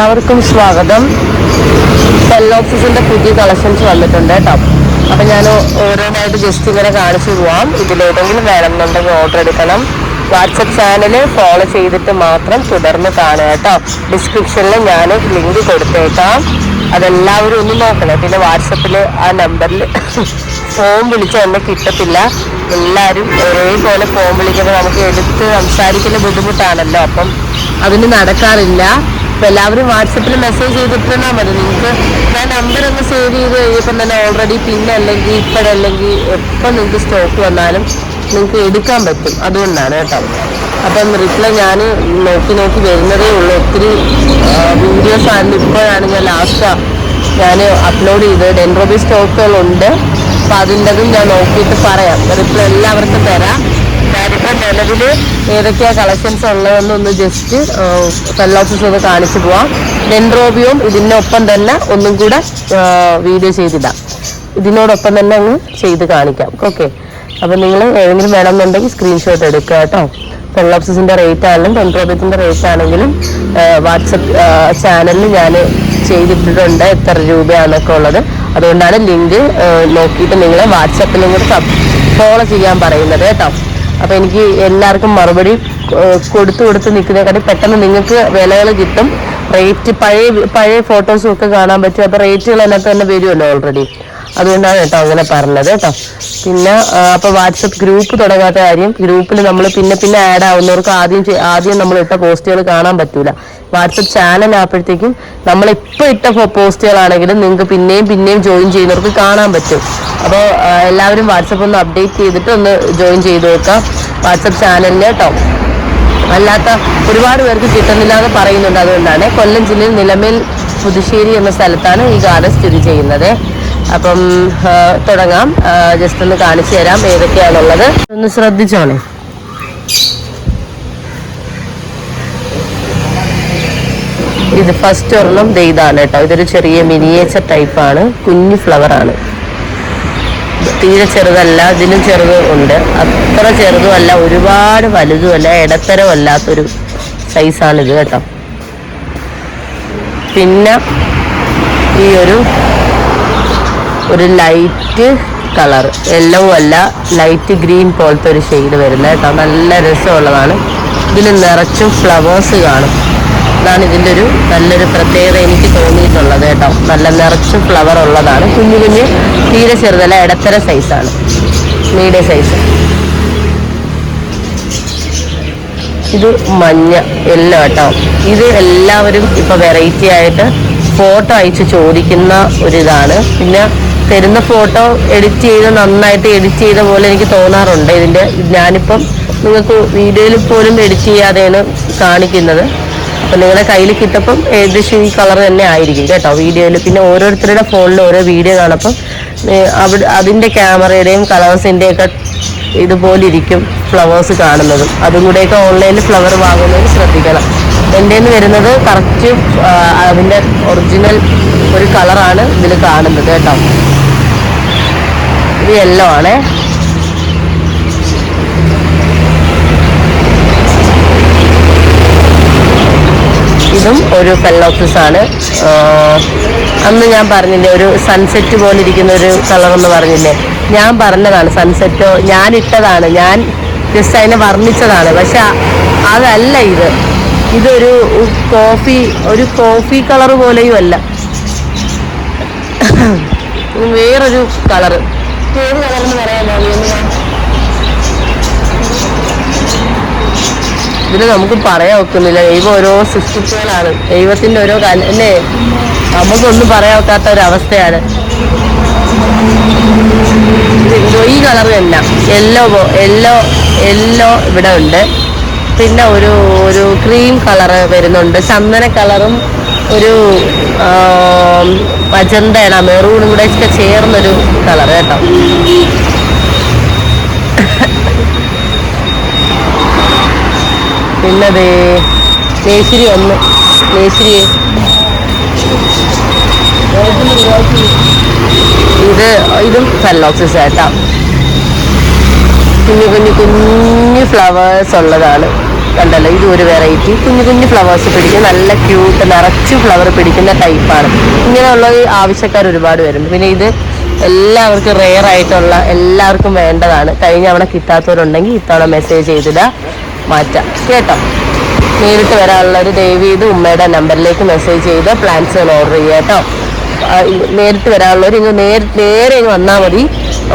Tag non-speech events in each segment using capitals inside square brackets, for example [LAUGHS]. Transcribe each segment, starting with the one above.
എല്ലാവർക്കും സ്വാഗതം. ഓഫീസിന്റെ പുതിയ കളക്ഷൻസ് വന്നിട്ടുണ്ട് കേട്ടോ. അപ്പൊ ഞാൻ ഓരോന്നായിട്ട് ജസ്റ്റ് ഇങ്ങനെ കാണിച്ചു പോവാം. ഇതിലേതെങ്കിലും വേണമെന്നുണ്ടെങ്കിൽ ഓർഡർ എടുക്കണം. വാട്സപ്പ് ചാനൽ ഫോളോ ചെയ്തിട്ട് മാത്രം തുടർന്ന് കാണുക കേട്ടോ. ഡിസ്ക്രിപ്ഷനിൽ ഞാൻ ലിങ്ക് കൊടുത്തേക്കാം. അതെല്ലാവരും ഒന്ന് നോക്കണം. പിന്നെ വാട്സപ്പിൽ ആ നമ്പറിൽ ഫോൺ വിളിച്ചാൽ എന്നെ കിട്ടത്തില്ല. എല്ലാവരും ഒരേപോലെ ഫോൺ വിളിക്കുമ്പോൾ നമുക്ക് എടുത്ത് സംസാരിക്കുന്ന ബുദ്ധിമുട്ടാണല്ലോ. അപ്പം അതിന് നടക്കാറില്ല. അപ്പൊ എല്ലാവരും വാട്സപ്പിൽ മെസ്സേജ് ചെയ്തിട്ടാൽ മതി. നിങ്ങൾക്ക് ഞാൻ നമ്പർ ഒന്ന് സേവ് ചെയ്ത് കഴിഞ്ഞപ്പം തന്നെ ഓൾറെഡി പിന്നെ അല്ലെങ്കിൽ ഇപ്പോഴല്ലെങ്കിൽ എപ്പോൾ നിങ്ങൾക്ക് സ്റ്റോക്ക് വന്നാലും നിങ്ങൾക്ക് എടുക്കാൻ പറ്റും. അതുകൊണ്ടാണ് കേട്ടോ. അപ്പം റിപ്ലൈ ഞാൻ നോക്കി നോക്കി വരുന്നതേ ഉള്ളൂ. ഒത്തിരി വീഡിയോസ് ആണെങ്കിൽ ഇപ്പോഴാണ് ഞാൻ ലാസ്റ്റാ ഞാൻ അപ്ലോഡ് ചെയ്ത് ഡെൻറോബി സ്റ്റോക്കുകളുണ്ട് അപ്പം അതിന്റെതും ഞാൻ നോക്കിയിട്ട് പറയാം. റിപ്ലൈ എല്ലാവർക്കും തരാം. ഞാനിപ്പോൾ നിലവിൽ ഏതൊക്കെയാ കളക്ഷൻസ് ഉള്ളതെന്ന് ഒന്ന് ജസ്റ്റ് ഫെല്ലോസസ് ഒന്ന് കാണിച്ചു പോവാം. ഡെൻഡ്രോബിയും ഇതിനൊപ്പം തന്നെ ഒന്നും കൂടെ വീഡിയോ ചെയ്തിടാം. ഇതിനോടൊപ്പം തന്നെ അങ്ങ് ചെയ്ത് കാണിക്കാം. ഓക്കെ അപ്പം നിങ്ങൾ ഏതെങ്കിലും വേണമെന്നുണ്ടെങ്കിൽ സ്ക്രീൻഷോട്ട് എടുക്കുക കേട്ടോ. ഫെല്ലോപ്സിന്റെ റേറ്റ് ആണെങ്കിലും ഡെൻഡ്രോബിയത്തിന്റെ റേറ്റ് ആണെങ്കിലും വാട്സപ്പ് ചാനലിൽ ഞാൻ ചെയ്തിട്ടിട്ടുണ്ട് എത്ര രൂപയാണെന്നൊക്കെ ഉള്ളത്. അതുകൊണ്ടാണ് ലിങ്ക് നോക്കിയിട്ട് നിങ്ങൾ വാട്സപ്പിലും കൂടെ ഫോളോ ചെയ്യാൻ പറയുന്നത് കേട്ടോ. അപ്പൊ എനിക്ക് എല്ലാവർക്കും മറുപടി കൊടുത്തു കൊടുത്ത് നിൽക്കുന്നതിനെക്കാട്ടി പെട്ടെന്ന് നിങ്ങൾക്ക് വിലകൾ കിട്ടും. റേറ്റ് പഴയ പഴയ ഫോട്ടോസും ഒക്കെ കാണാൻ പറ്റും. അപ്പൊ റേറ്റുകൾ അതിനകത്ത് തന്നെ വരുമല്ലോ ഓൾറെഡി അതുകൊണ്ടാണ് കേട്ടോ അങ്ങനെ പറഞ്ഞത് കേട്ടോ. പിന്നെ അപ്പോൾ അപ്പൊ വാട്സപ്പ് ഗ്രൂപ്പ് തുടങ്ങാത്ത കാര്യം ഗ്രൂപ്പിൽ നമ്മൾ പിന്നെ പിന്നെ ആഡ് ആവുന്നവർക്ക് ആദ്യം ആദ്യം നമ്മൾ ഇട്ട പോസ്റ്റുകൾ കാണാൻ പറ്റൂല. വാട്സപ്പ് ചാനൽ ആകുമ്പോഴത്തേക്കും നമ്മൾ ഇപ്പൊ ഇട്ട പോസ്റ്റുകളാണെങ്കിലും നിങ്ങൾക്ക് പിന്നെയും പിന്നെയും ജോയിൻ ചെയ്യുന്നവർക്ക് കാണാൻ പറ്റും. അപ്പോൾ എല്ലാവരും വാട്സപ്പ് ഒന്ന് അപ്ഡേറ്റ് ചെയ്തിട്ട് ഒന്ന് ജോയിൻ ചെയ്ത് നോക്കാം വാട്സപ്പ് ചാനലിൽ കേട്ടോ. അല്ലാത്ത ഒരുപാട് പേർക്ക് കിട്ടുന്നില്ല എന്ന് പറയുന്നുണ്ട് അതുകൊണ്ടാണ് കൊല്ലം ജില്ലയിൽ നിലമേൽ പുതുശ്ശേരി എന്ന സ്ഥലത്താണ് ഈ ഗാർഡൻ സ്ഥിതി ചെയ്യുന്നത്. അപ്പം തുടങ്ങാം. ജസ്റ്റ് ഒന്ന് കാണിച്ചു തരാം ഏതൊക്കെയാണുള്ളത്. ഒന്ന് ശ്രദ്ധിച്ചോണേ ഇത് ഫസ്റ്റ് ഒരെണ്ണം ദേ ഇതാണ് കേട്ടോ. ഇതൊരു ചെറിയ മിനിയേച്ചർ ടൈപ്പാണ് കുഞ്ഞു ഫ്ലവർ ആണ്. തീരെ ചെറുതല്ല ഇതിലും ചെറുത് ഉണ്ട്. അത്ര ചെറുതും അല്ല ഒരുപാട് വലുതുമല്ല ഇടത്തരമല്ലാത്തൊരു സൈസാണിത് കേട്ടോ. പിന്നെ ഈ ഒരു ഒരു ലൈറ്റ് കളർ യെല്ലോ അല്ല ലൈറ്റ് ഗ്രീൻ പോലത്തെ ഒരു ഷെയ്ഡ് വരുന്നത് കേട്ടോ. നല്ല രസമുള്ളതാണ്. ഇതിൽ നിറച്ചും ഫ്ലവേഴ്സ് കാണും. അതാണ് ഇതിന്റെ ഒരു നല്ലൊരു പ്രത്യേകത എനിക്ക് തോന്നിയിട്ടുള്ളത് കേട്ടോ. നല്ല നിറച്ചും ഫ്ലവർ ഉള്ളതാണ്. കുഞ്ഞു കുഞ്ഞ് തീരെ ചെറുതല്ല ഇടത്തര സൈസാണ് മീഡിയം സൈസ് ഇത് മഞ്ഞ എല്ലോ കേട്ടോ ഇത് എല്ലാവരും ഇപ്പോൾ വെറൈറ്റി ആയിട്ട് ഫോട്ടോ അയച്ച് ചോദിക്കുന്ന ഒരിതാണ്. പിന്നെ തരുന്ന ഫോട്ടോ എഡിറ്റ് ചെയ്ത് നന്നായിട്ട് എഡിറ്റ് ചെയ്ത പോലെ എനിക്ക് തോന്നാറുണ്ട്. ഇതിന്റെ ഞാനിപ്പം നിങ്ങൾക്ക് വീഡിയോയിൽ പോലും എഡിറ്റ് ചെയ്യാതെയാണ് കാണിക്കുന്നത്. അപ്പം നിങ്ങളുടെ കയ്യിൽ കിട്ടപ്പം ഏകദേശം ഈ കളർ തന്നെ ആയിരിക്കും കേട്ടോ വീഡിയോയിൽ. പിന്നെ ഓരോരുത്തരുടെ ഫോണിൽ ഓരോ വീഡിയോ കാണപ്പം അവിടെ അതിന്റെ ക്യാമറയുടെയും കളേഴ്സിന്റെയൊക്കെ ഇതുപോലെ ഇരിക്കും ഫ്ലവേഴ്സ് കാണുന്നതും. അതും കൂടെയൊക്കെ ഓൺലൈനിൽ ഫ്ലവർ വാങ്ങുന്നത് ശ്രദ്ധിക്കണം. എന്റെ നിന്ന് വരുന്നത് കറക്റ്റ് അതിന്റെ ഒറിജിനൽ ഒരു കളറാണ് ഇതിൽ കാണുന്നത് കേട്ടോ. ഇത് യെല്ലോ ആണേ. ഇതും ഒരു ഫെല്ലോക്സിസ് ആണ്. അന്ന് ഞാൻ പറഞ്ഞില്ലേ ഒരു സൺസെറ്റ് പോലെ ഇരിക്കുന്ന ഒരു കളർ എന്ന് പറഞ്ഞില്ലേ? ഞാൻ പറഞ്ഞതാണ് സൺസെറ്റോ ഞാൻ ഇട്ടതാണ് ഞാൻ ജസ്റ്റ് അതിനെ വർണിച്ചതാണ്. പക്ഷെ അതല്ല ഇത്. ഇതൊരു കോഫി ഒരു കോഫി കളർ പോലെയും അല്ല. വേറൊരു കളറ് ഏത് കളർ എന്ന് പറയാമോ? ഇതിന് നമുക്ക് പറയാൻ ഒക്കുന്നില്ല. ദൈവം ഓരോ സൃഷ്ടിപ്പുകളാണ്. ദൈവത്തിന്റെ ഓരോ കാലം അല്ലേ? നമുക്കൊന്നും പറയാൻ ഒക്കാത്ത ഒരവസ്ഥയാണ്. ഇതോ ഈ കളർ തന്നെ യെല്ലോ യെല്ലോ യെല്ലോ ഇവിടെ ഉണ്ട്. പിന്നെ ഒരു ഒരു ക്രീം കളറ് വരുന്നുണ്ട്. ചന്ദന കളറും ഒരു മജന്തയാണ് മെറൂണും കൂടെ ഒക്കെ ചേർന്നൊരു കളർ കേട്ടോ. പിന്നതേ ദേ മേശിരി ഒന്ന്. മേശിരി. ഇത് ഇതും ഫെല്ലോക്സിസ് കേട്ടോ കുഞ്ഞു കുഞ്ഞു കുഞ്ഞു ഫ്ലവേഴ്സ് ഉള്ളതാണ്. കണ്ടല്ലോ ഇതും ഒരു വെറൈറ്റി കുഞ്ഞു കുഞ്ഞു ഫ്ലവേഴ്സ് പിടിക്കും. നല്ല ക്യൂട്ട് നിറച്ച് ഫ്ലവർ പിടിക്കുന്ന ടൈപ്പാണ് ഇങ്ങനെയുള്ള ആവശ്യക്കാർ ഒരുപാട് വരുന്നുണ്ട്. പിന്നെ ഇത് എല്ലാവർക്കും റെയർ ആയിട്ടുള്ള എല്ലാവർക്കും വേണ്ടതാണ്. കഴിഞ്ഞ അവിടെ കിട്ടാത്തവരുണ്ടെങ്കിൽ ഇത്തവണ മെസ്സേജ് ചെയ്തിട മാറ്റാം. കേട്ടോ? നേരിട്ട് വരാനുള്ളൊരു ദയവ് ചെയ്ത് ഉമ്മയുടെ നമ്പറിലേക്ക് മെസ്സേജ് ചെയ്ത് പ്ലാൻസുകൾ ഓർഡർ ചെയ്യാം കേട്ടോ. നേരിട്ട് വരാനുള്ളവർ ഇങ്ങ് നേരെ ഇങ്ങ് വന്നാൽ മതി.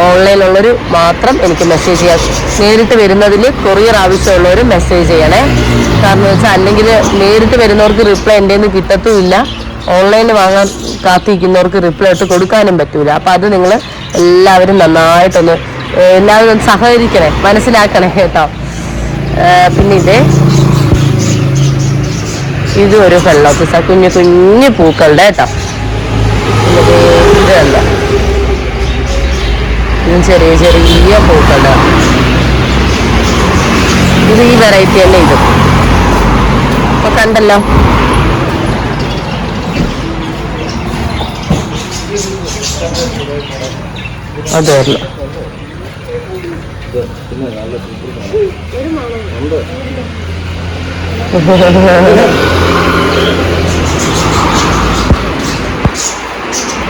ഓൺലൈനിലുള്ളവർ മാത്രം എനിക്ക് മെസ്സേജ് ചെയ്യാം. നേരിട്ട് വരുന്നതിൽ കൊറിയർ ആവശ്യമുള്ളവർ മെസ്സേജ് ചെയ്യണേ. കാരണം വെച്ചാൽ അല്ലെങ്കിൽ നേരിട്ട് വരുന്നവർക്ക് റിപ്ലൈ എന്റെ നിന്ന് കിട്ടത്തുമില്ല. ഓൺലൈനിൽ വാങ്ങാൻ കാത്തിരിക്കുന്നവർക്ക് റിപ്ലൈ ഇട്ട് കൊടുക്കാനും പറ്റൂല. അപ്പം അത് നിങ്ങൾ എല്ലാവരും നന്നായിട്ടൊന്ന് എല്ലാവരും സഹകരിക്കണേ മനസ്സിലാക്കണേ കേട്ടോ. പിന്നെ ഇതേ. ഇതും ഒരു ഫെള്ളോപ്പിസ കുഞ്ഞു കുഞ്ഞു പൂക്കളുടെ കേട്ടോ. ഇത് ഇതും ചെറിയ ചെറിയ പൂക്കളുടെ ഇത് ഈ വെറൈറ്റി തന്നെ ഇത്? അപ്പൊ കണ്ടല്ലോ. അതായിരുന്നു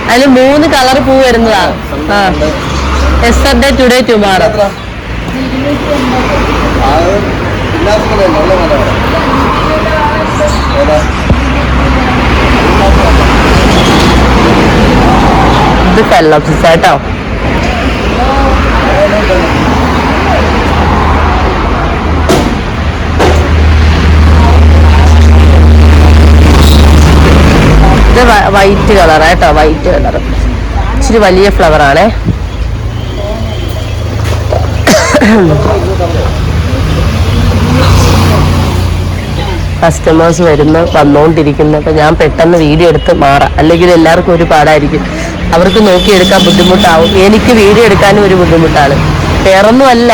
അതിൽ മൂന്ന് കളർ പൂ വരുന്നതാണ് ആ. എസ്റ്റർഡേ ടുഡേ ടുമാറോ ഇത് കല്ലോ കേട്ടോ ഇത് വൈറ്റ് കളർ കേട്ടോ വൈറ്റ് കളർ ഇച്ചിരി വലിയ ഫ്ലവർ ആണേ. കസ്റ്റമേഴ്സ് വരുന്ന വന്നുകൊണ്ടിരിക്കുന്നു അപ്പം ഞാൻ പെട്ടെന്ന് വീഡിയോ എടുത്ത് മാറാം. അല്ലെങ്കിൽ എല്ലാവർക്കും ഒരു പാടായിരിക്കും. അവർക്ക് നോക്കിയെടുക്കാൻ ബുദ്ധിമുട്ടാവും. എനിക്ക് വീഡിയോ എടുക്കാനും ഒരു ബുദ്ധിമുട്ടാണ്. വേറൊന്നുമല്ല.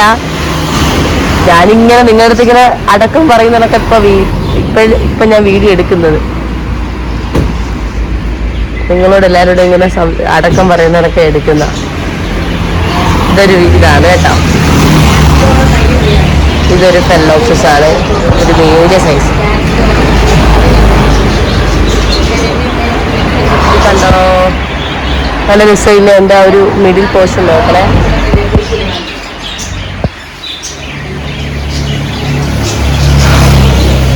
ഞാനിങ്ങനെ നിങ്ങളുടെ അടുത്ത് ഇങ്ങനെ അടക്കം പറയുന്നതൊക്കെ ഇപ്പൊ ഇപ്പൊ ഇപ്പൊ ഞാൻ വീഡിയോ എടുക്കുന്നത്. നിങ്ങളോട് എല്ലാവരോടും ഇങ്ങനെ അടക്കം പറയുന്നതൊക്കെ എടുക്കുന്ന ഇതൊരു ഇതാണ് കേട്ടോ. ഇതൊരു ഫെല്ലോക്സസ് ആണ്. ഒരു മീഡിയ സൈസ് കണ്ടോ? നല്ല രസമില്ല എന്റെ ആ ഒരു മിഡിൽ പോർഷൻ നോക്കണേ.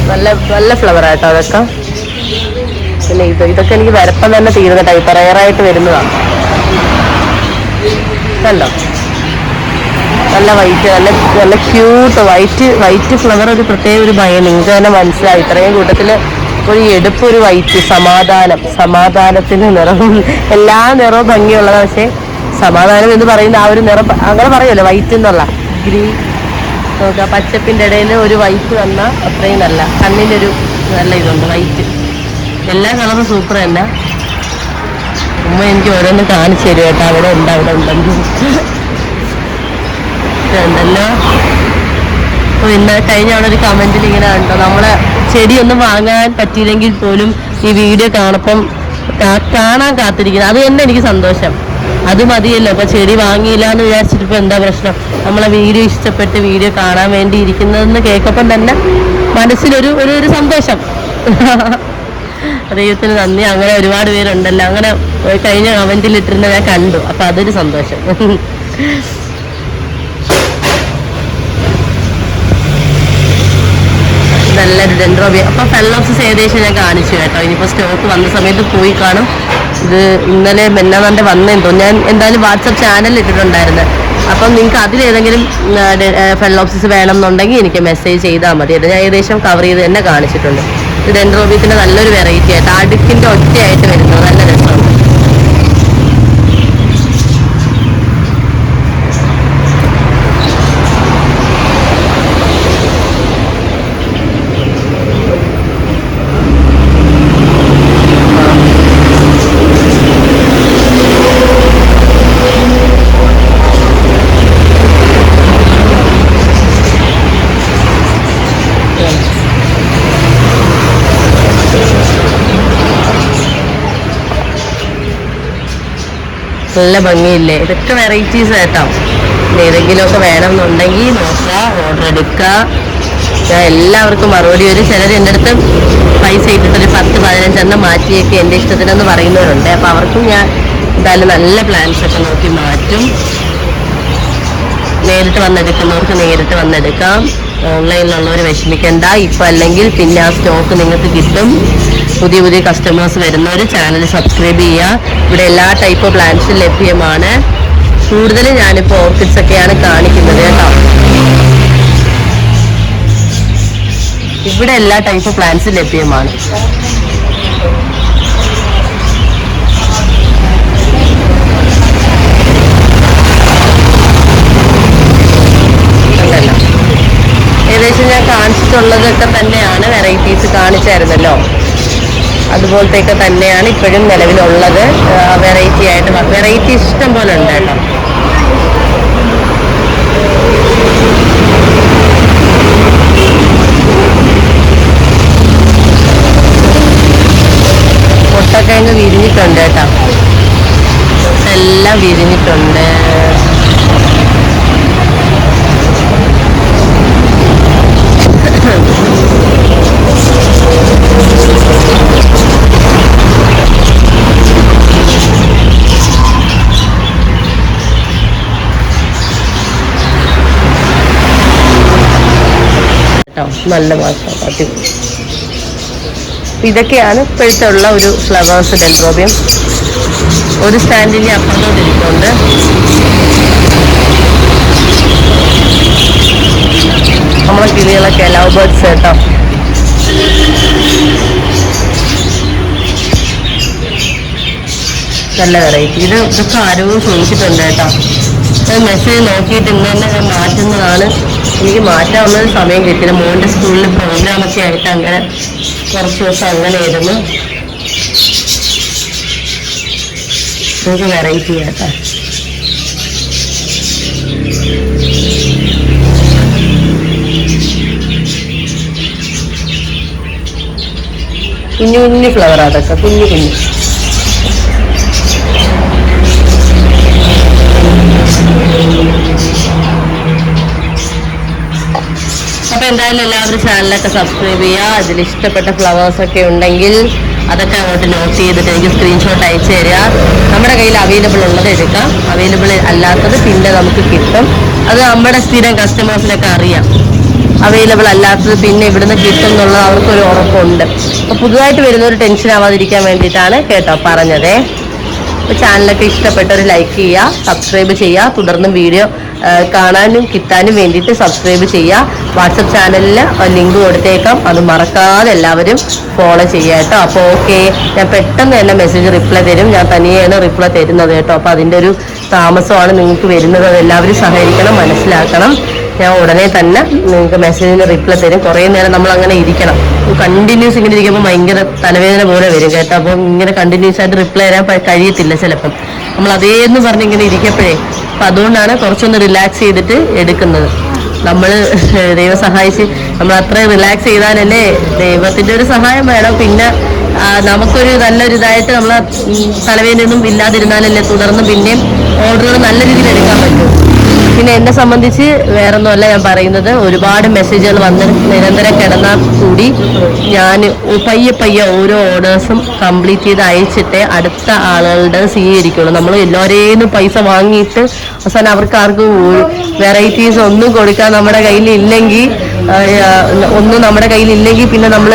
നല്ല നല്ല ഫ്ലവർ ആട്ടോ അതൊക്കെ. പിന്നെ ഇത് ഇതൊക്കെ എനിക്ക് വരപ്പം തന്നെ തീരുന്ന ടൈപ്പ് റയറായിട്ട് വരുന്നതാണ്. കണ്ടോ? നല്ല വൈറ്റ് നല്ല നല്ല ക്യൂട്ട് വൈറ്റ് വൈറ്റ് ഫ്ലവർ ഒരു പ്രത്യേക ഒരു ഭയം നിങ്ങൾക്ക് തന്നെ മനസ്സിലായി. ഇത്രയും കൂട്ടത്തിൽ ഒരു എടുപ്പ് ഒരു വൈറ്റ് സമാധാനം. സമാധാനത്തിന്റെ നിറവും എല്ലാ നിറവും ഭംഗിയുള്ളതാണ് പക്ഷേ സമാധാനം എന്ന് പറയുന്ന ആ ഒരു നിറം അങ്ങനെ പറയുമല്ലോ വൈറ്റ് എന്നുള്ള. ഗ്രീൻ നോക്കാം പച്ചപ്പിന്റെ ഇടയിൽ ഒരു വൈറ്റ് വന്ന അത്രയും നല്ല. കണ്ണിന്റെ ഒരു നല്ല ഇതുണ്ട് വൈറ്റ് എല്ലാ കളറും സൂപ്പർ തന്നെ. ഉമ്മ എനിക്ക് ഓരോന്ന് കാണിച്ചു തരും കേട്ടോ. അവിടെ ഉണ്ട് അവിടെ ഉണ്ടെന്ന് ഉണ്ടല്ലോ. അപ്പൊ ഇന്ന് കഴിഞ്ഞ അവിടെ ഒരു കമന്റിൽ ഇങ്ങനെ ഉണ്ടോ നമ്മളെ ചെടിയൊന്നും വാങ്ങാൻ പറ്റിയില്ലെങ്കിൽ പോലും ഈ വീഡിയോ കാണപ്പം കാണാൻ കാത്തിരിക്കുന്നത് അത് തന്നെ എനിക്ക് സന്തോഷം. അത് മതിയല്ലോ. അപ്പൊ ചെടി വാങ്ങിയില്ല എന്ന് വിചാരിച്ചിട്ട് ഇപ്പൊ എന്താ പ്രശ്നം? നമ്മളെ വീഡിയോ ഇഷ്ടപ്പെട്ട് വീഡിയോ കാണാൻ വേണ്ടി ഇരിക്കുന്നതെന്ന് കേൾക്കപ്പം തന്നെ മനസ്സിലൊരു ഒരു ഒരു സന്തോഷം. [LAUGHS] ദൈവത്തിന് നന്ദി. അങ്ങനെ ഒരുപാട് പേരുണ്ടല്ലോ. അങ്ങനെ കഴിഞ്ഞ കമന്റിൽ ഇട്ടിരുന്ന ഞാൻ കണ്ടു. അപ്പൊ അതൊരു സന്തോഷം. [LAUGHS] നല്ലൊരു ഡെൻഡ്രോബിയ. അപ്പൊ ഫെല്ലോപ്സിസ് ഏകദേശം ഞാൻ കാണിച്ചു കേട്ടോ. ഇനിയിപ്പോ സ്റ്റോക്ക് വന്ന സമയത്ത് പോയി കാണും. ഇത് ഇന്നലെ മെന്നാണ്ട് വന്നെന്തോ. ഞാൻ എന്തായാലും വാട്സപ്പ് ചാനൽ ഇട്ടിട്ടുണ്ടായിരുന്നു. അപ്പം നിങ്ങൾക്ക് അതിലേതെങ്കിലും ഫെല്ലോപ്സിസ് വേണം എന്നുണ്ടെങ്കിൽ എനിക്ക് മെസ്സേജ് ചെയ്താൽ മതി. അത് ഞാൻ ഏകദേശം കവർ ചെയ്ത് തന്നെ കാണിച്ചിട്ടുണ്ട്. ഇത് ഡെൻഡ്രോബിയത്തിന്റെ നല്ലൊരു വെറൈറ്റി ആയിട്ട് അടുക്കിന്റെ ഒറ്റയായിട്ട് വരുന്നത് നല്ല രസമാണ്. നല്ല ഭംഗിയില്ലേ? ഇതൊക്കെ വെറൈറ്റീസ് കേട്ടോ ഏതെങ്കിലുമൊക്കെ വേണമെന്നുണ്ടെങ്കിൽ നോക്കുക ഓർഡർ എടുക്കുക ഞാൻ എല്ലാവർക്കും മറുപടി ഒരു ചിലർ എന്റെ അടുത്ത് പൈസ ഇട്ടിട്ടൊരു പത്ത് പതിനഞ്ചെണ്ണം മാറ്റിയൊക്കെ എന്റെ ഇഷ്ടത്തിനെന്ന് പറയുന്നവരുണ്ട്. അപ്പോൾ അവർക്കും ഞാൻ എന്തായാലും നല്ല പ്ലാൻസ് ഒക്കെ നോക്കി മാറ്റും. നേരിട്ട് വന്നെടുക്കുന്നവർക്ക് നേരിട്ട് വന്നെടുക്കാം. ഓൺലൈനിലുള്ളവർ വിഷമിക്കണ്ട. ഇപ്പം അല്ലെങ്കിൽ പിന്നെ ആ സ്റ്റോക്ക് നിങ്ങൾക്ക് കിട്ടും. പുതിയ പുതിയ കസ്റ്റമേഴ്സ് വരുന്നവർ ചാനൽ സബ്സ്ക്രൈബ് ചെയ്യുക. ഇവിടെ എല്ലാ ടൈപ്പ് പ്ലാന്റ്സും ലഭ്യമാണ്. കൂടുതൽ ഞാനിപ്പോൾ ഓർക്കിഡ്സ് ഒക്കെയാണ് കാണിക്കുന്നത് കേട്ടോ. ഇവിടെ എല്ലാ ടൈപ്പ് പ്ലാന്റ്സും ലഭ്യമാണ്. ഏകദേശം ഞാൻ കാണിച്ചിട്ടുള്ളതൊക്കെ തന്നെയാണ് വെറൈറ്റീസ് കാണിച്ചായിരുന്നല്ലോ. അതുപോലത്തെയൊക്കെ തന്നെയാണ് ഇപ്പോഴും നിലവിലുള്ളത്. വെറൈറ്റി ആയിട്ട് വെറൈറ്റി ഇഷ്ടം പോലെ ഉണ്ട് കേട്ടോ. മുട്ടൊക്കെ അങ്ങ് വിരിഞ്ഞിട്ടുണ്ട് കേട്ടോ. എല്ലാം വിരിഞ്ഞിട്ടുണ്ട്. കേട്ടോ. നല്ല മാസം. ഇതൊക്കെയാണ് ഇപ്പോഴത്തെ ഉള്ള ഒരു ഫ്ലവേഴ്സ് ഡെൻഡ്രോബിയം ഒരു സ്റ്റാൻഡിന് അപ്പുറത്തോട്ടിരിക്കുന്നുണ്ട് നമ്മളെ കിളികളൊക്കെ ലവ് ബേർഡ്സ് കേട്ടോ. നല്ല വെറൈറ്റി ഇത് ഇതൊക്കെ ആരോ ചോദിച്ചിട്ടുണ്ട് കേട്ടോ. മെസ്സേജ് നോക്കിയിട്ട് ഇന്ന് തന്നെ മാറ്റുന്നതാണ്. എനിക്ക് മാറ്റാവുന്നതിന് സമയം കിട്ടില്ല മോന്റെ സ്കൂളിൽ പ്രോഗ്രാമൊക്കെ ആയിട്ട് അങ്ങനെ കുറച്ച് ദിവസം അങ്ങനെ ആയിരുന്നു നമുക്ക് വെറൈറ്റി കേട്ടോ കുഞ്ഞു കുഞ്ഞു ഫ്ലവർ അതൊക്കെ. കുഞ്ഞു കുഞ്ഞു. അപ്പൊ എന്തായാലും എല്ലാവരും ചാനലൊക്കെ സബ്സ്ക്രൈബ് ചെയ്യുക. അതിൽ ഇഷ്ടപ്പെട്ട ഫ്ലവേഴ്സ് ഒക്കെ ഉണ്ടെങ്കിൽ അതൊക്കെ അങ്ങോട്ട് നോട്ട് ചെയ്തിട്ട് എനിക്ക് സ്ക്രീൻഷോട്ട് അയച്ചു തരിക. നമ്മുടെ കയ്യിൽ അവൈലബിൾ ഉള്ളത് എടുക്കാം. അവൈലബിൾ അല്ലാത്തത് പിന്നെ നമുക്ക് കിട്ടും. അത് നമ്മുടെ സ്ഥിരം കസ്റ്റമേഴ്സിനൊക്കെ അറിയാം. അവൈലബിൾ അല്ലാത്തത് പിന്നെ ഇവിടുന്ന് കിട്ടും എന്നുള്ളത് അവർക്കൊരു ഉറപ്പുണ്ട്. അപ്പോൾ പുതുതായിട്ട് ഒരു ടെൻഷൻ ആവാതിരിക്കാൻ വേണ്ടിയിട്ടാണ് കേട്ടോ പറഞ്ഞതേ. അപ്പോൾ ചാനലൊക്കെ ഇഷ്ടപ്പെട്ടവർ ലൈക്ക് ചെയ്യുക സബ്സ്ക്രൈബ് ചെയ്യുക. തുടർന്നും വീഡിയോ കാണാനും കിട്ടാനും വേണ്ടിയിട്ട് സബ്സ്ക്രൈബ് ചെയ്യുക വാട്സപ്പ് ചാനലിൽ ലിങ്ക് കൊടുത്തേക്കാം. അത് മറക്കാതെ എല്ലാവരും ഫോളോ ചെയ്യുക കേട്ടോ അപ്പോൾ ഓക്കെ ഞാൻ പെട്ടെന്ന് തന്നെ മെസ്സേജ് റിപ്ലൈ തരും. ഞാൻ തനിയാണ് റിപ്ലൈ തരുന്നത് കേട്ടോ. അപ്പോൾ അതിന്റെ ഒരു താമസമാണ് നിങ്ങൾക്ക് വരുന്നത്. അത് എല്ലാവരും സഹകരിക്കണം മനസ്സിലാക്കണം. ഞാൻ ഉടനെ തന്നെ നിങ്ങൾക്ക് മെസ്സേജിന് റിപ്ലൈ തരും. കുറേ നേരം നമ്മൾ അങ്ങനെ ഇരിക്കണം. കണ്ടിന്യൂസ് ഇങ്ങനെ ഇരിക്കുമ്പോൾ ഭയങ്കര തലവേദന പോലെ വരും കേട്ടോ. അപ്പം ഇങ്ങനെ കണ്ടിന്യൂസ് ആയിട്ട് റിപ്ലൈ തരാൻ കഴിയത്തില്ല ചിലപ്പം. നമ്മൾ അതേന്ന് പറഞ്ഞ് ഇങ്ങനെ ഇരിക്കപ്പോഴേ. അപ്പം അതുകൊണ്ടാണ് കുറച്ചൊന്ന് റിലാക്സ് ചെയ്തിട്ട് എടുക്കുന്നത്. നമ്മൾ [LAUGHS] ദൈവം സഹായിച്ച് നമ്മൾ അത്രയും റിലാക്സ് ചെയ്താലല്ലേ ദൈവത്തിന്റെ ഒരു സഹായം വേണം. പിന്നെ നമുക്കൊരു നല്ലൊരു ഇതായിട്ട് നമ്മൾ തലവേദനയൊന്നും ഇല്ലാതിരുന്നാലല്ലേ തുടർന്ന് പിന്നെയും ഓർഡറുകൾ നല്ല രീതിയിൽ എടുക്കാൻ പറ്റും. പിന്നെ എന്നെ സംബന്ധിച്ച് വേറൊന്നുമല്ല ഞാൻ പറയുന്നത്. ഒരുപാട് മെസ്സേജുകൾ വന്ന് നിരന്തരം കിടന്നാൽ കൂടി ഞാൻ പയ്യെ പയ്യെ ഓരോ ഓർഡേഴ്സും കംപ്ലീറ്റ് ചെയ്ത് അയച്ചിട്ടേ അടുത്ത ആളുകളുടെ സ്വീകരിക്കുള്ളൂ. നമ്മൾ എല്ലാവരെയും പൈസ വാങ്ങിയിട്ട് അവസാനം അവർക്ക് ആർക്കും വെറൈറ്റീസ് ഒന്നും കൊടുക്കാൻ നമ്മുടെ കയ്യിൽ ഇല്ലെങ്കിൽ ഒന്നും നമ്മുടെ കയ്യിൽ ഇല്ലെങ്കിൽ പിന്നെ നമ്മൾ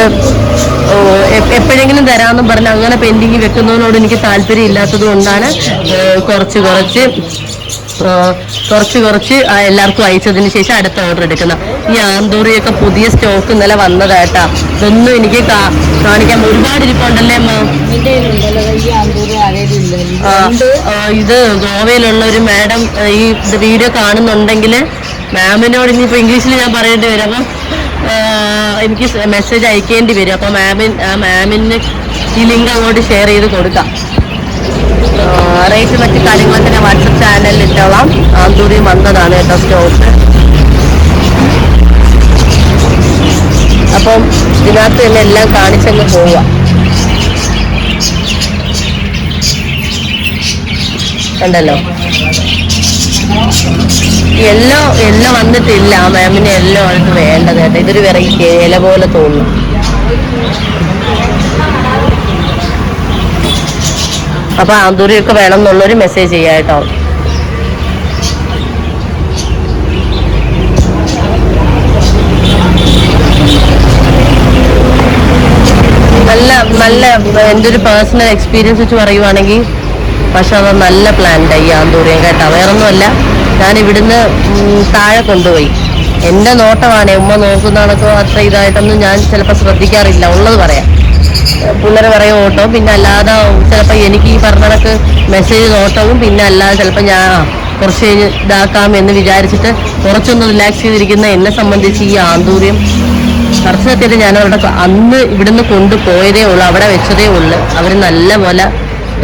എപ്പോഴെങ്കിലും തരാമെന്നും പറഞ്ഞ് അങ്ങനെ പെൻഡിങ് വെക്കുന്നതിനോട് എനിക്ക് താല്പര്യം ഇല്ലാത്തത് കൊണ്ടാണ് കുറച്ച് കുറച്ച് കുറച്ച് കുറച്ച് എല്ലാവർക്കും അയച്ചതിന് ശേഷം അടുത്ത ഓർഡർ എടുക്കുന്ന. ഈ ആന്തൂറിയൊക്കെ പുതിയ സ്റ്റോക്ക് ഇന്നലെ വന്നതായിട്ടാ. ഇതൊന്നും എനിക്ക് കാണിക്കാൻ ഒരുപാട് ഇരിപ്പുണ്ടല്ലേ ഇത് ഗോവയിലുള്ള ഒരു മാഡം ഈ വീഡിയോ കാണുന്നുണ്ടെങ്കിൽ മാമിനോട് ഇനിയിപ്പോൾ ഇംഗ്ലീഷിൽ ഞാൻ പറയേണ്ടി വരും. അപ്പം എനിക്ക് മെസ്സേജ് അയക്കേണ്ടി വരും. അപ്പോൾ മാമിൻ മാമിന് ഈ ലിങ്ക് അങ്ങോട്ട് ഷെയർ ചെയ്ത് കൊടുക്കാം. റേറ്റ് മറ്റു കാര്യങ്ങളൊക്കെ ഞാൻ വാട്സപ്പ് ചാനലിൽ ഇട്ടോളാം ആന്തൂരി വന്നതാണ് കേട്ടോ സ്റ്റോക്ക്. അപ്പം ഇതിനകത്ത് തന്നെ എല്ലാം കാണിച്ചങ്ങ് പോവുക. കണ്ടല്ലോ? എല്ലോ എല്ലോ വന്നിട്ടില്ല. മാമിന് എല്ലോ ആണ് വേണ്ടത് കേട്ടോ. ഇതൊരു വെറൈറ്റി ഇല പോലെ തോന്നുന്നു. അപ്പൊ ആന്തൂരിയൊക്കെ വേണം എന്നുള്ളൊരു മെസ്സേജ് ചെയ്യാം കേട്ടോ. നല്ല നല്ല എന്റെ ഒരു പേഴ്സണൽ എക്സ്പീരിയൻസ് വെച്ച് പറയുവാണെങ്കിൽ പക്ഷെ അത് നല്ല പ്ലാന്റ് ഈ ആന്തൂരിയൻ കേട്ടോ. വേറൊന്നുമല്ല ഞാൻ ഇവിടുന്ന് താഴെ കൊണ്ടുപോയി. എന്റെ നോട്ടമാണ് ഉമ്മ നോക്കുന്നതാണൊക്കെ അത്ര ഇതായിട്ടൊന്നും ഞാൻ ചിലപ്പോൾ ശ്രദ്ധിക്കാറില്ല. ഉള്ളത് പറയാം. പിള്ളേർ പറയും ഓട്ടോ പിന്നെ അല്ലാതെ ചിലപ്പോൾ എനിക്ക് ഈ പറഞ്ഞ കണക്ക് മെസ്സേജ് നോട്ടവും പിന്നെ അല്ലാതെ ചിലപ്പോൾ ഞാൻ കുറച്ച് കഴിഞ്ഞ് ഇതാക്കാം എന്ന് വിചാരിച്ചിട്ട് കുറച്ചൊന്ന് റിലാക്സ് ചെയ്തിരിക്കുന്ന എന്നെ സംബന്ധിച്ച് ഈ ആന്തൂര്യം. കർഷകത്തിൽ ഞാൻ അവരുടെ അന്ന് ഇവിടുന്ന് കൊണ്ടുപോയതേ ഉള്ളൂ അവിടെ വെച്ചതേ ഉള്ളൂ. അവർ നല്ല പോലെ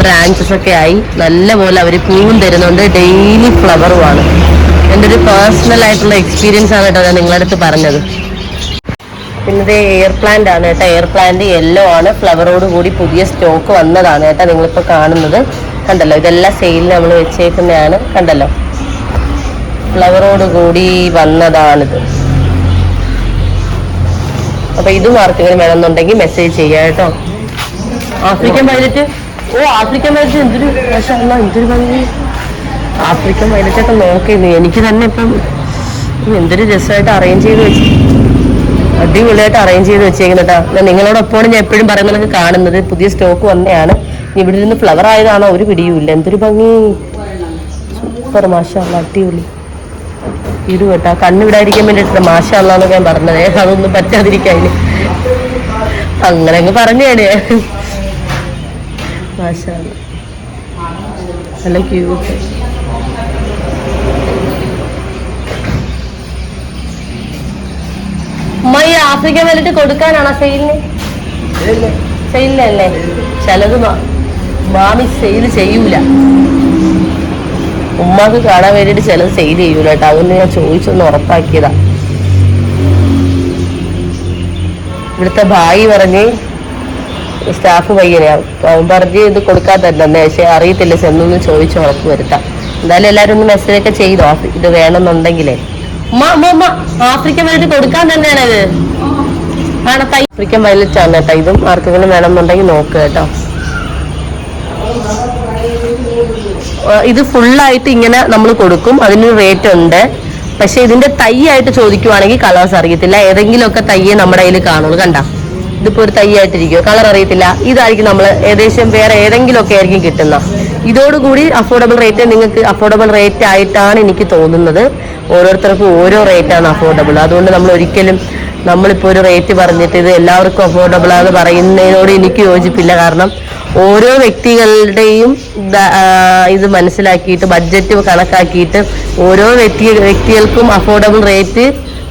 ബ്രാഞ്ചസ് ഒക്കെ ആയി നല്ല പോലെ അവർ പൂവും തരുന്നുണ്ട്. ഡെയിലി ഫ്ലവറുമാണ് എന്റെ ഒരു പേഴ്സണൽ ആയിട്ടുള്ള എക്സ്പീരിയൻസ് ആണ് കേട്ടോ ഞാൻ നിങ്ങളുടെ അടുത്ത് പറഞ്ഞത്. പിന്നെ എയർ പ്ലാന്റ് ആണ് കേട്ടോ. എയർ പ്ലാന്റ് യെല്ലോ ആണ്. ഫ്ലവറോട് കൂടി പുതിയ സ്റ്റോക്ക് വന്നതാണ് കേട്ടോ നിങ്ങളിപ്പോൾ കാണുന്നത്. കണ്ടല്ലോ? ഇതെല്ലാം സെയിലിൽ നമ്മൾ വെച്ചേക്കുന്നതാണ്. കണ്ടല്ലോ? ഫ്ലവറോട് കൂടി വന്നതാണിത്. അപ്പൊ ഇതും ആർക്കെങ്കിലും വേണമെന്നുണ്ടെങ്കിൽ മെസ്സേജ് ചെയ്യാം കേട്ടോ. ആഫ്രിക്കൻ വൈലറ്റ് ഓ ആഫ്രിക്കൻ വൈലറ്റ് എന്തൊരു എന്തൊരു ഭംഗി. ആഫ്രിക്കൻ ഒക്കെ നോക്കിയിരുന്നു എനിക്ക് തന്നെ ഇപ്പം എന്തൊരു രസമായിട്ട് അറേഞ്ച് ചെയ്ത് വെച്ചു അടിപൊളിയായിട്ട് അറേഞ്ച് ചെയ്ത് വെച്ചേക്കുന്നുട്ടാ ഞാൻ നിങ്ങളോടൊപ്പമാണ് ഞാൻ എപ്പോഴും പറയുന്നത് കാണുന്നത്. പുതിയ സ്റ്റോക്ക് വന്നെയാണ്. ഇവിടെ നിന്ന് ഫ്ലവർ ആയതാണോ? ഒരു പിടിയുമില്ല. എന്തൊരു ഭംഗി. സൂപ്പർ മാഷാള്ള അടിപൊളി. ഇടു കേട്ടോ. കണ്ണിവിടായിരിക്കാൻ വേണ്ടിട്ട് മാഷാള്ളാന്ന് ഞാൻ പറഞ്ഞത്. അതൊന്നും പറ്റാതിരിക്കാൻ അങ്ങനെ അങ്ങ് പറഞ്ഞേനെ മാഷാള്ള. നല്ല ക്യൂട്ട് ഉമ്മ ഈ ആഫ്രിക്കൻ വന്നിട്ട് കൊടുക്കാനാണോ സെയിലിന് സെയിലിനല്ലേ ചിലത് മാമി സെയിൽ ചെയ്യൂല. ഉമ്മാക്ക് കാണാൻ വേണ്ടിട്ട് ചിലത് സെയിൽ ചെയ്യൂല കേട്ടോ. അതൊന്ന് ഞാൻ ചോദിച്ചൊന്ന് ഉറപ്പാക്കിയതാ. ഇവിടുത്തെ ഭായി പറഞ്ഞ് സ്റ്റാഫ് പയ്യനെയാ അവൻ പറഞ്ഞ് ഇത് കൊടുക്കാത്തന്നെ പക്ഷെ അറിയത്തില്ല ചെന്നൊന്ന് ചോദിച്ച് ഉറപ്പ് വരുത്താം. എന്തായാലും എല്ലാവരും ഒന്ന് മെസ്സേജ് ഒക്കെ ചെയ്തോ? ഇത് വേണമെന്നുണ്ടെങ്കിലേ. ആഫ്രിക്കൻ വയലറ്റ് കൊടുക്കാൻ തന്നെയാണ് ഇത്. ആണ് തൈ? ആഫ്രിക്കൻ വയലറ്റ് ആണ് കേട്ടോ ഇതും. ആർക്കെങ്കിലും വേണമെന്നുണ്ടെങ്കിൽ നോക്കുക കേട്ടോ. ഇത് ഫുള്ളായിട്ട് ഇങ്ങനെ നമ്മൾ കൊടുക്കും. അതിന് റേറ്റ് ഉണ്ട്. പക്ഷെ ഇതിന്റെ തൈ ആയിട്ട് ചോദിക്കുവാണെങ്കിൽ കളേഴ്സ് അറിയത്തില്ല. ഏതെങ്കിലുമൊക്കെ തയ്യേ നമ്മുടെ കയ്യിൽ കാണുള്ളൂ. കണ്ട? ഇതിപ്പോ ഒരു തൈ ആയിട്ടിരിക്കും കളർ അറിയത്തില്ല. ഇതായിരിക്കും നമ്മൾ ഏകദേശം വേറെ ഏതെങ്കിലും ഒക്കെ ആയിരിക്കും കിട്ടുന്ന ഇതോടുകൂടി അഫോർഡബിൾ റേറ്റ് നിങ്ങൾക്ക് അഫോർഡബിൾ റേറ്റ് ആയിട്ടാണ് എനിക്ക് തോന്നുന്നത്. ഓരോരുത്തർക്കും ഓരോ റേറ്റാണ് അഫോർഡബിൾ അതുകൊണ്ട് നമ്മൾ ഒരിക്കലും നമ്മളിപ്പോൾ ഒരു റേറ്റ് പറഞ്ഞിട്ട് ഇത് എല്ലാവർക്കും അഫോർഡബിൾ ആണെന്ന് പറയുന്നതിനോട് എനിക്ക് യോജിപ്പില്ല. കാരണം ഓരോ വ്യക്തികളുടെയും ഇത് മനസ്സിലാക്കിയിട്ട് ബഡ്ജറ്റ് കണക്കാക്കിയിട്ട് ഓരോ വ്യക്തി വ്യക്തികൾക്കും അഫോർഡബിൾ റേറ്റ്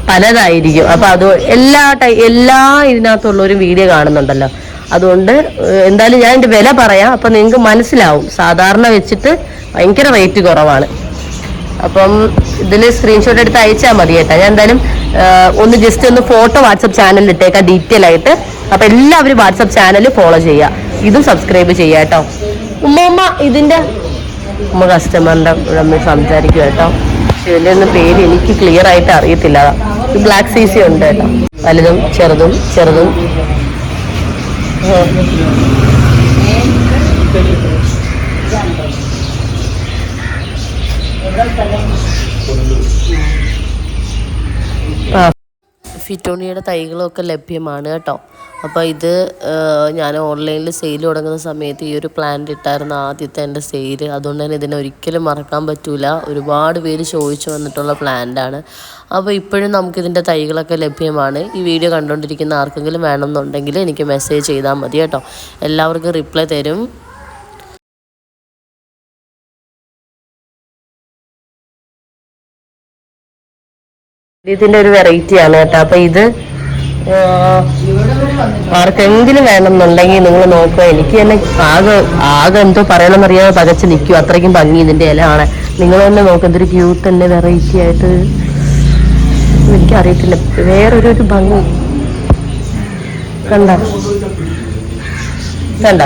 പലതായിരിക്കും. അപ്പൊ അത് എല്ലാ ടൈ എല്ലാ ഇതിനകത്തുള്ള ഒരു വീഡിയോ കാണുന്നുണ്ടല്ലോ. അതുകൊണ്ട് എന്തായാലും ഞാൻ ഇതിന്റെ വില പറയാം. അപ്പൊ നിങ്ങൾക്ക് മനസ്സിലാവും. സാധാരണ വെച്ചിട്ട് ഭയങ്കര റേറ്റ് കുറവാണ്. അപ്പം ഇതിൽ സ്ക്രീൻഷോട്ട് എടുത്ത് അയച്ചാൽ മതി കേട്ടോ. ഞാൻ എന്തായാലും ഒന്ന് ജസ്റ്റ് ഒന്ന് ഫോട്ടോ വാട്സപ്പ് ചാനലിൽ ഇട്ടേക്കാം ഡീറ്റെയിൽ ആയിട്ട്. അപ്പൊ എല്ലാവരും വാട്സപ്പ് ചാനൽ ഫോളോ ചെയ്യുക ഇതും സബ്സ്ക്രൈബ് ചെയ്യുക കേട്ടോ. ഉമ്മ ഉമ്മ ഉമ്മ കസ്റ്റമറിന്റെ സംസാരിക്കും കേട്ടോ. പക്ഷെ പേര് എനിക്ക് ക്ലിയർ ആയിട്ട് അറിയത്തില്ല. ബ്ലാക്ക് സീസി ഉണ്ട് കേട്ടോ. വലുതും ചെറുതും ചെറുതും. Thank ആ ഫിറ്റോണിയുടെ തൈകളൊക്കെ ലഭ്യമാണ് കേട്ടോ. അപ്പോൾ ഇത് ഞാൻ ഓൺലൈനിൽ സെയിൽ തുടങ്ങുന്ന സമയത്ത് ഈ ഒരു പ്ലാന്റ് ഇട്ടായിരുന്നു ആദ്യത്തെ എന്റെ സെയിൽ. അതുകൊണ്ട് തന്നെ ഇതിനെ ഒരിക്കലും മറക്കാൻ പറ്റൂല. ഒരുപാട് പേര് ചോദിച്ചു വന്നിട്ടുള്ള പ്ലാന്റാണ് അപ്പോൾ ഇപ്പോഴും നമുക്കിതിന്റെ തൈകളൊക്കെ ലഭ്യമാണ്. ഈ വീഡിയോ കണ്ടുകൊണ്ടിരിക്കുന്ന ആർക്കെങ്കിലും വേണമെന്നുണ്ടെങ്കിൽ എനിക്ക് മെസ്സേജ് ചെയ്താൽ മതി കേട്ടോ. എല്ലാവർക്കും റിപ്ലൈ തരും. ഇതിന്റെ ഒരു വെറൈറ്റി ആണ് കേട്ടോ. അപ്പൊ ഇത് ആർക്കെങ്കിലും ആർക്കെങ്കിലും വേണമെന്നുണ്ടെങ്കിൽ നിങ്ങൾ നോക്കുക. എനിക്ക് തന്നെ ആകെ ആകെ എന്തോ പറയണമെന്നറിയാതെ പകച്ച് നിൽക്കും. അത്രയ്ക്കും ഭംഗി ഇതിന്റെ ഇല ആണ് നിങ്ങൾ തന്നെ നോക്കുക എന്തൊരു ക്യൂട്ട് തന്നെ വെറൈറ്റി ആയിട്ട്. എനിക്കറിയത്തില്ല. വേറൊരു ഒരു ഭംഗി. കണ്ട? കണ്ട?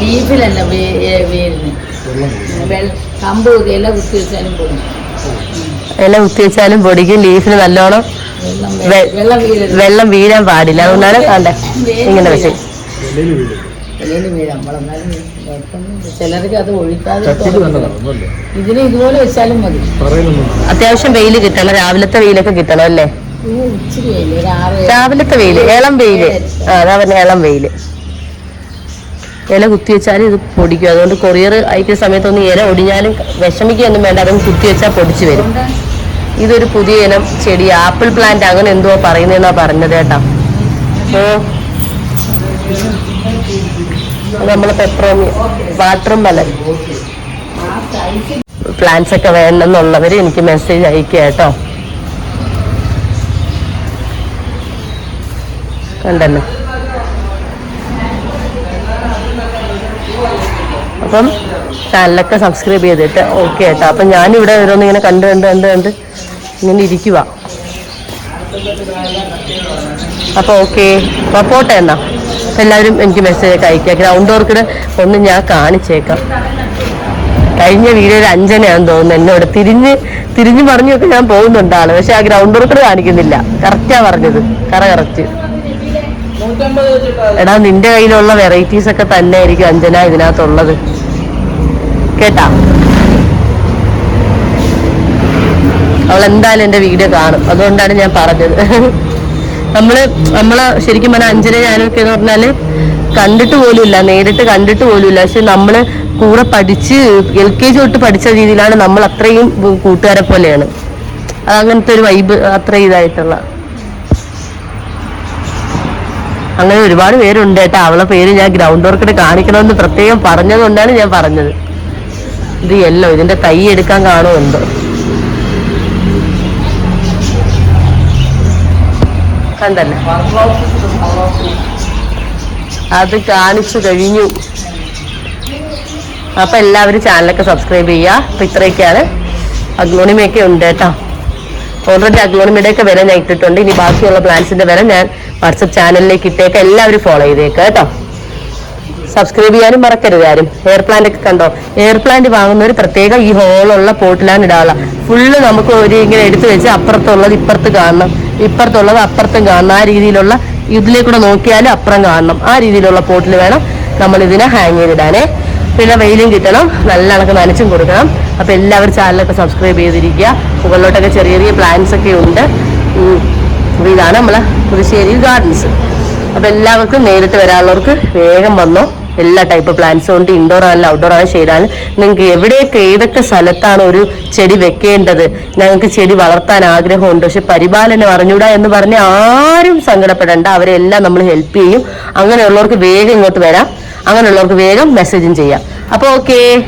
ലീഫിലല്ല കമ്പ് ഇല കുത്തി വെച്ചാലും പൊടി. ഇല കുത്തി വെച്ചാലും പൊടിക്കും ലീഫിന് നല്ലോണം വെള്ളം വീഴാൻ പാടില്ല. അതുകൊണ്ടാണ് കണ്ടേ ഇങ്ങനെ വെച്ച്. ചിലർക്ക് അത് ഒഴിക്കാതെ ഇതിന് ഇതുപോലെ വെച്ചാലും മതി. അത്യാവശ്യം വെയിൽ കിട്ടണം. രാവിലത്തെ വെയിലൊക്കെ കിട്ടണം അല്ലേ? രാവിലത്തെ വെയിൽ ഇളം വെയിൽ. ആ അതാ പറഞ്ഞ ഇളം വെയിൽ. ഇല കുത്തി വെച്ചാൽ ഇത് പൊടിക്കും. അതുകൊണ്ട് കൊറിയർ അയക്കുന്ന സമയത്തൊന്നും ഇല ഒടിഞ്ഞാലും വിഷമിക്കൊന്നും വേണ്ട. അതൊന്നും കുത്തി വെച്ചാൽ പൊടിച്ചു വരും. ഇതൊരു പുതിയ ഇനം ചെടി. ആപ്പിൾ പ്ലാന്റ് അങ്ങനെ എന്തോ പറയുന്നതെന്നാ പറഞ്ഞത് കേട്ടോ. ഓ. നമ്മളെ പെട്രോമി വാട്ടറും മലൻ പ്ലാന്റ്സ് ഒക്കെ വേണമെന്നുള്ളവർ എനിക്ക് മെസ്സേജ് അയക്കുക കേട്ടോ. കണ്ടല്ലോ. അപ്പം ചാനലൊക്കെ സബ്സ്ക്രൈബ് ചെയ്തിട്ട് ഓക്കെ കേട്ടോ അപ്പം ഞാനിവിടെ ഓരോന്ന് ഇങ്ങനെ കണ്ട് കണ്ട് കണ്ട് കണ്ട് ഇങ്ങനെ ഇരിക്കുക അപ്പോൾ ഓക്കെ അപ്പോൾ പോട്ടെ എന്നാ. എല്ലാവരും എനിക്ക് മെസ്സേജ് ഒക്കെ അയക്കുക ഗ്രൗണ്ട് വർക്കിന് ഒന്ന് ഞാൻ കാണിച്ചേക്കാം. കഴിഞ്ഞ വീഡിയോയിൽ അഞ്ജനയാണെന്ന് തോന്നുന്നു എന്നോട് തിരിഞ്ഞ് തിരിഞ്ഞ് പറഞ്ഞൊക്കെ ഞാൻ പോകുന്നുണ്ട് ആൾ. പക്ഷെ ആ ഗ്രൗണ്ട് വർക്കർ കാണിക്കുന്നില്ല. കറക്റ്റാ പറഞ്ഞത്. കറ കറക്റ്റ് എടാ നിന്റെ കയ്യിലുള്ള വെറൈറ്റീസ് ഒക്കെ തന്നെ ആയിരിക്കും അഞ്ജന ഇതിനകത്തുള്ളത്. കേട്ടാ? അവൾ എന്തായാലും എന്റെ വീഡിയോ കാണും. അതുകൊണ്ടാണ് ഞാൻ പറഞ്ഞത്. നമ്മൾ നമ്മളെ ശരിക്കും പറഞ്ഞാൽ അഞ്ചര ഞാനൊക്കെ എന്ന് പറഞ്ഞാൽ കണ്ടിട്ട് പോലുമില്ല നേരിട്ട് കണ്ടിട്ട് പോലുമില്ല. പക്ഷെ നമ്മൾ കൂടെ പഠിച്ച് എൽ കെ ജി തൊട്ട് പഠിച്ച രീതിയിലാണ് നമ്മൾ അത്രയും കൂട്ടുകാരെ പോലെയാണ്. അത് അങ്ങനത്തെ ഒരു വൈബ് അത്ര ഇതായിട്ടുള്ള. അങ്ങനെ ഒരുപാട് പേരുണ്ട് കേട്ടോ. അവളെ പേര് ഞാൻ ഗ്രൗണ്ട് വർക്കിന് കാണിക്കണമെന്ന് പ്രത്യേകം പറഞ്ഞതുകൊണ്ടാണ് ഞാൻ പറഞ്ഞത്. ഇത് യെല്ലോ ഇതിന്റെ തൈ എടുക്കാൻ കണ്ടല്ലേ? അത് കാണിച്ചു കഴിഞ്ഞു. അപ്പൊ എല്ലാവരും ചാനലൊക്കെ സബ്സ്ക്രൈബ് ചെയ്യുക. അപ്പൊ ഇത്രയൊക്കെയാണ്. അഗ്ലോണിമയൊക്കെ ഉണ്ട് കേട്ടോ. ഓൾറെഡി അഗ്ലോണിമയുടെ ഒക്കെ വില ഞാൻ ഇട്ടിട്ടുണ്ട്. ഇനി ബാക്കിയുള്ള പ്ലാൻസിന്റെ വില ഞാൻ വാട്സപ്പ് ചാനലിലേക്ക് ഇട്ടേക്കാം. എല്ലാവരും ഫോളോ ചെയ്തേക്കാം കേട്ടോ. സബ്സ്ക്രൈബ് ചെയ്യാനും മറക്കരുത് ആരും. എയർ പ്ലാന്റ് ഒക്കെ കണ്ടോ? എയർ പ്ലാന്റ് വാങ്ങുന്ന ഒരു പ്രത്യേക ഈ ഹോളുള്ള പോട്ടിലാണ് ഇടാള ഫുള്ള് നമുക്ക് ഒരു ഇങ്ങനെ എടുത്തു വെച്ച് അപ്പുറത്തുള്ളത് ഇപ്പുറത്ത് കാണണം. ഇപ്പുറത്തുള്ളത് അപ്പുറത്തും കാണണം. ആ രീതിയിലുള്ള ഇതിലേക്കൂടെ നോക്കിയാലും അപ്പുറം കാണണം. ആ രീതിയിലുള്ള പോട്ടിൽ വേണം നമ്മൾ ഇതിനെ ഹാങ് ചെയ്തിടാനേ. പിന്നെ വെയിലും കിട്ടണം. നല്ല കണക്ക് നനച്ചും കൊടുക്കണം. അപ്പൊ എല്ലാവരും ചാനലൊക്കെ സബ്സ്ക്രൈബ് ചെയ്തിരിക്കുക. മുകളിലോട്ടൊക്കെ ചെറിയ ചെറിയ പ്ലാന്റ്സ് ഒക്കെ ഉണ്ട്. ഇതാണ് നമ്മളെ പുതുശ്ശേരി ഗാർഡൻസ് അപ്പൊ എല്ലാവർക്കും നേരിട്ട് വരാനുള്ളവർക്ക് വേഗം വന്നോ. എല്ലാ ടൈപ്പ് പ്ലാന്റ്സും ഉണ്ട്. ഇൻഡോർ ആണെങ്കിലും ഔട്ട്ഡോർ ആണെങ്കിലും ചെയ്താലും നിങ്ങൾക്ക് എവിടെയൊക്കെ ഏതൊക്കെ സ്ഥലത്താണ് ഒരു ചെടി വെക്കേണ്ടത്? ഞങ്ങൾക്ക് ചെടി വളർത്താൻ ആഗ്രഹമുണ്ട്. പക്ഷെ പരിപാലനം അറിഞ്ഞൂടാ എന്ന് പറഞ്ഞ് ആരും സങ്കടപ്പെടേണ്ട. അവരെല്ലാം നമ്മൾ ഹെൽപ്പ് ചെയ്യും. അങ്ങനെയുള്ളവർക്ക് വേഗം ഇങ്ങോട്ട് വരാം. അങ്ങനെയുള്ളവർക്ക് വേഗം മെസ്സേജും ചെയ്യാം. അപ്പോൾ ഓക്കേ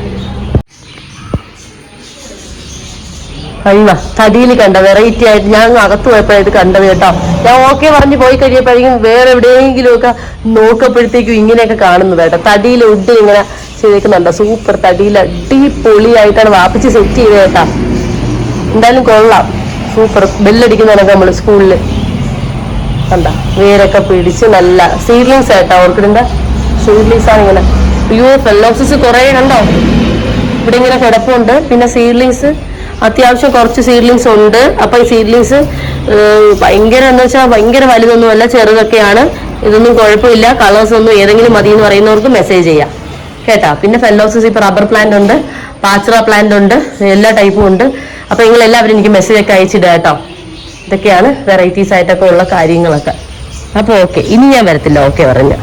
അയ്യ. തടിയിൽ കണ്ട വെറൈറ്റി ആയിട്ട് ഞാൻ അകത്ത് പോയപ്പോഴായിട്ട് കണ്ടത് കേട്ടോ. ഞാൻ ഓക്കെ പറഞ്ഞ് പോയി കഴിയപ്പോഴേക്കും വേറെ എവിടെയെങ്കിലും ഒക്കെ നോക്കപ്പോഴത്തേക്കും ഇങ്ങനെയൊക്കെ കാണുന്നത് കേട്ടോ. തടിയിൽ ഉഡ് ഇങ്ങനെ ചെയ്തേക്കുന്നുണ്ട്. സൂപ്പർ തടിയിൽ അടിപൊളിയായിട്ടാണ് വാപ്പിച്ച് സെറ്റ് ചെയ്തത് കേട്ടാ. എന്തായാലും കൊള്ളാം. സൂപ്പർ ബെല്ലടിക്കുന്നതൊക്കെ നമ്മൾ സ്കൂളിൽ കണ്ടാ? വേരൊക്കെ പിടിച്ച് നല്ല സീഡ്ലിങ്സ് ആയിട്ടാ ഓർക്കിഡിന്റെ സീഡ്ലിങ്സ് ആണ് ഇങ്ങനെ. അയ്യോ ഫെല്ലോസിസ് കുറേ കണ്ടോ? ഇവിടെ ഇങ്ങനെ കിടപ്പുണ്ട്. പിന്നെ സീഡ്ലിങ്സ് അത്യാവശ്യം കുറച്ച് സീഡ്ലിങ്സ് ഉണ്ട്. അപ്പൊ ഈ സീഡ്ലിങ്സ് ഭയങ്കര എന്ന് വെച്ചാൽ ഭയങ്കര വലുതൊന്നുമല്ല ചെറുതൊക്കെയാണ്. ഇതൊന്നും കുഴപ്പമില്ല. കളേഴ്സ് ഒന്നും ഏതെങ്കിലും മതി എന്ന് പറയുന്നവർക്ക് മെസ്സേജ് ചെയ്യാം. കേട്ടാ? പിന്നെ ഫെല്ലോസസ് ഇപ്പൊ റബ്ബർ പ്ലാന്റ് ഉണ്ട് പാച്ചറ പ്ലാന്റ് ഉണ്ട് എല്ലാ ടൈപ്പും ഉണ്ട്. അപ്പൊ നിങ്ങൾ എല്ലാവരും എനിക്ക് മെസ്സേജ് ഒക്കെ അയച്ചിടുക കേട്ടോ. ഇതൊക്കെയാണ് വെറൈറ്റീസ് ആയിട്ടൊക്കെ ഉള്ള കാര്യങ്ങളൊക്കെ. അപ്പോൾ ഓക്കെ ഇനി ഞാൻ വരത്തില്ല. ഓക്കെ പറഞ്ഞ.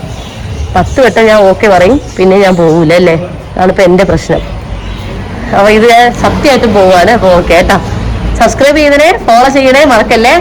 പത്ത് വട്ടം ഞാൻ ഓക്കെ പറയും പിന്നെ ഞാൻ പോകൂല അല്ലേ? അതാണിപ്പോൾ എന്റെ പ്രശ്നം. അപ്പോൾ ഇത് സത്യമായിട്ട് പോവാണ് അപ്പോൾ കേട്ടോ. സബ്സ്ക്രൈബ് ചെയ്തേ ഫോളോ ചെയ്യണേ മറക്കല്ലേ?